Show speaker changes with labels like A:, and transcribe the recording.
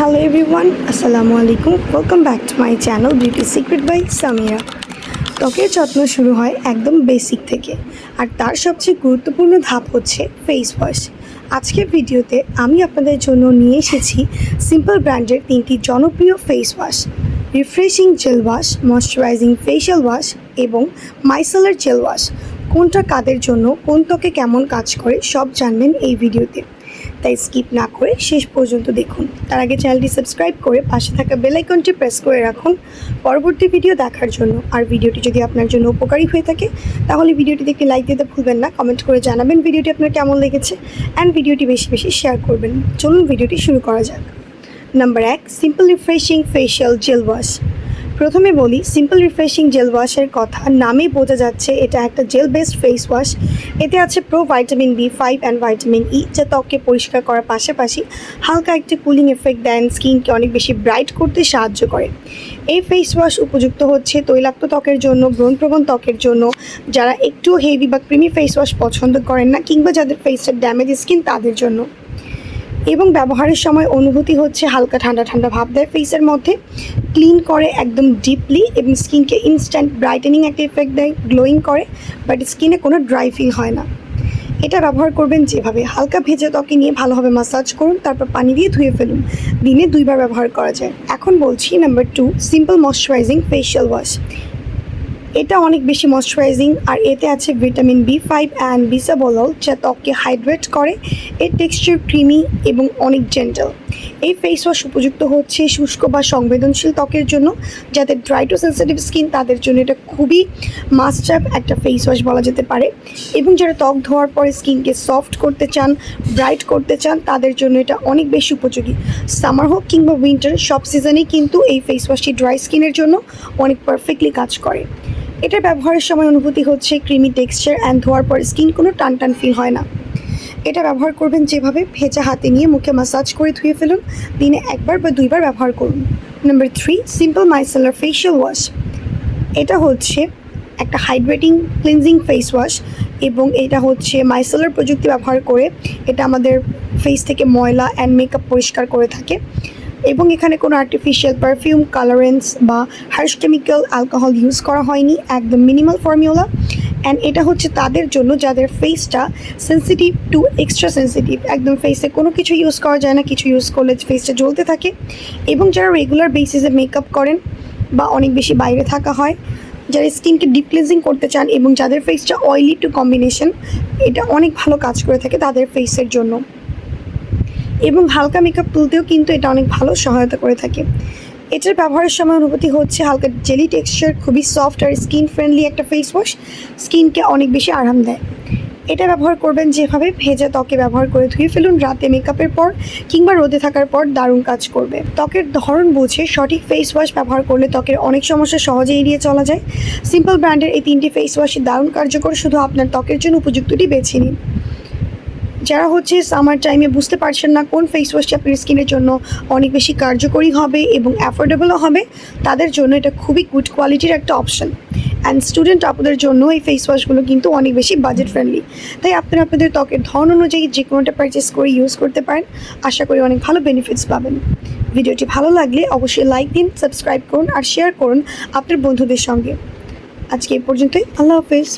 A: Hello everyone আসসালামু আলাইকুম welcome back to my channel beauty secret by Samira ত্বকের যত্ন শুরু হয় একদম বেসিক থেকে। আর তার সবচেয়ে গুরুত্বপূর্ণ ধাপ হচ্ছে ফেস ওয়াশ আজকের ভিডিওতে আমি আপনাদের জন্য নিয়ে এসেছি সিম্পল ব্র্যান্ডের তিনটি জনপ্রিয় face wash refreshing gel wash moisturising facial wash এবং মাইসেলার জেল ওয়াশ কোনটা কাদের জন্য, কোন ত্বকে কেমন কাজ করে, সব জানবেন এই ভিডিওতে। তাই স্কিপ না করে শেষ পর্যন্ত দেখুন। তার আগে চ্যানেলটি সাবস্ক্রাইব করে পাশে থাকা বেল আইকনটি প্রেস করে রাখুন পরবর্তী ভিডিও দেখার জন্য। আর ভিডিওটি যদি আপনার জন্য উপকারী হয়ে থাকে, তাহলে ভিডিওটিতে একটি লাইক দিতে ভুলবেন না কমেন্ট করে জানাবেন ভিডিওটি আপনার কেমন লেগেছে অ্যান্ড ভিডিওটি বেশি বেশি শেয়ার করবেন। চলুন ভিডিওটি শুরু করা যাক। নাম্বার এক simple refreshing facial gel wash প্রথমে বলি সিম্পল রিফ্রেশিং জেল ওয়াশের কথা নামেই বোঝা যাচ্ছে এটা একটা জেল বেসড ফেস ওয়াশ এতে আছে pro vitamin B five and vitamin E যা ত্বককে পরিষ্কার করার পাশাপাশি হালকা একটি কুলিং এফেক্ট দেন স্কিনকে অনেক বেশি ব্রাইট করতে সাহায্য করে। এই ফেস ওয়াশ উপযুক্ত হচ্ছে তৈলাক্ত ত্বকের জন্য, ব্রণপ্রবণ ত্বকের জন্য। যারা একটু হেভি বা ক্রিমি ফেস ওয়াশ পছন্দ করেন না, কিংবা যাদের ফেসের ড্যামেজ স্কিন তাদের জন্য। এবং ব্যবহারের সময় অনুভূতি হচ্ছে হালকা ঠান্ডা ঠান্ডা ভাব দেয় ফেসের মধ্যে। ক্লিন করে একদম ডিপলি এবং স্কিনকে ইনস্ট্যান্ট ব্রাইটেনিং একটা এফেক্ট দেয় গ্লোয়িং করে বাট স্কিনে কোনো ড্রাই ফিল হয় না। এটা ব্যবহার করবেন যেভাবে। হালকা ভেজে ত্বকে নিয়ে ভালোভাবে মাসাজ করুন, তারপর পানি দিয়ে ধুয়ে ফেলুন। দিনে দুইবার ব্যবহার করা যায়। এখন বলছি number two simple moisturising facial wash এটা অনেক বেশি ময়শ্চারাইজিং আর এতে আছে vitamin B five and bisabolol যা ত্বককে হাইড্রেট করে। এর টেক্সচার ক্রিমি এবং অনেক জেন্টাল এই ফেস ওয়াশ উপযুক্ত হচ্ছে শুষ্ক বা সংবেদনশীল ত্বকের জন্য যাদের ড্রাই টু সেন্সিটিভ স্কিন তাদের জন্য এটা খুবই মাস্ট হ্যাভ একটা ফেস ওয়াশ বলা যেতে পারে। এবং যারা ত্বক ধোয়ার পরে স্কিনকে সফট করতে চান ব্রাইট করতে চান, তাদের জন্য এটা অনেক বেশি উপযোগী। সামার হোক কিংবা উইন্টার সব সিজনেই কিন্তু এই ফেস ওয়াশটি ড্রাই স্কিনের জন্য অনেক পারফেক্টলি কাজ করে। এটা ব্যবহারের সময় অনুভূতি হচ্ছে ক্রিমি টেক্সচার অ্যান্ড ধোয়ার পর স্কিন কোনো টান টান ফিল হয় না। এটা ব্যবহার করবেন যেভাবে ভেজা হাতে নিয়ে মুখে মাসাজ করে ধুয়ে ফেলুন, দিনে একবার বা দুইবার ব্যবহার করুন। Number three simple micellar facial wash এটা হচ্ছে একটা হাইড্রেটিং ক্লিনজিং ফেস ওয়াশ এবং এটা হচ্ছে মাইসেলার প্রযুক্তি ব্যবহার করে এটা আমাদের ফেস থেকে ময়লা অ্যান্ড মেকআপ পরিষ্কার করে থাকে। এবং এখানে কোনো আর্টিফিশিয়াল পারফিউম কালারেন্স বা হার্শ কেমিক্যাল অ্যালকোহল ইউজ করা হয়নি, একদম মিনিমাল ফর্মিউলা অ্যান্ড এটা হচ্ছে তাদের জন্য যাদের ফেসটা সেন্সিটিভ টু এক্সট্রা সেন্সিটিভ একদম ফেসে কোনো কিছু ইউজ করা যায় না, কিছু ইউজ করলে ফেসটা জ্বলতে থাকে। এবং যারা রেগুলার বেসিসে মেকআপ করেন বা অনেক বেশি বাইরে থাকা হয়, যারা স্কিনকে ডিপ ক্লিনজিং করতে চান এবং যাদের ফেসটা অয়েলি টু কম্বিনেশন এটা অনেক ভালো কাজ করে থাকে তাদের ফেসের জন্য। এবং হালকা মেকআপ তুলতেও কিন্তু এটা অনেক ভালো সহায়তা করে থাকে। এটার ব্যবহারের সময় অনুভূতি হচ্ছে হালকা জেলি টেক্সচার খুবই সফট আর স্কিন ফ্রেন্ডলি একটা ফেস ওয়াশ স্কিনকে অনেক বেশি আরাম দেয়। এটা ব্যবহার করবেন যেভাবে ভেজা ত্বকে ব্যবহার করে ধুয়ে ফেলুন, রাতে মেকআপের পর কিংবা রোদে থাকার পর দারুণ কাজ করবে। ত্বকের ধরন বুঝে সঠিক ফেস ওয়াশ ব্যবহার করলে ত্বকের অনেক সমস্যা সহজে এড়িয়ে চলা যায়। সিম্পল ব্র্যান্ডের এই তিনটি ফেস ওয়াশই দারুণ কার্যকর, শুধু আপনার ত্বকের জন্য উপযুক্তটি বেছে নিন। যারা হচ্ছে সামার টাইমে বুঝতে পারছেন না কোন ফেস ওয়াশটি আপনার স্কিনের জন্য অনেক বেশি কার্যকরী হবে এবং অ্যাফোর্ডেবলও হবে, তাদের জন্য এটা খুবই গুড কোয়ালিটির একটা অপশন অ্যান্ড স্টুডেন্ট আপনাদের জন্য এই ফেস ওয়াশগুলো কিন্তু অনেক বেশি বাজেট ফ্রেন্ডলি তাই আপনারা আপনাদের ত্বকের ধরন অনুযায়ী যে কোনোটা পারচেস করে ইউজ করতে পারেন। আশা করি অনেক ভালো বেনিফিটস পাবেন। ভিডিওটি ভালো লাগলে অবশ্যই লাইক দিন সাবস্ক্রাইব করুন আর শেয়ার করুন আপনার বন্ধুদের সঙ্গে। আজকে এই পর্যন্তই। আল্লাহ হাফেজ।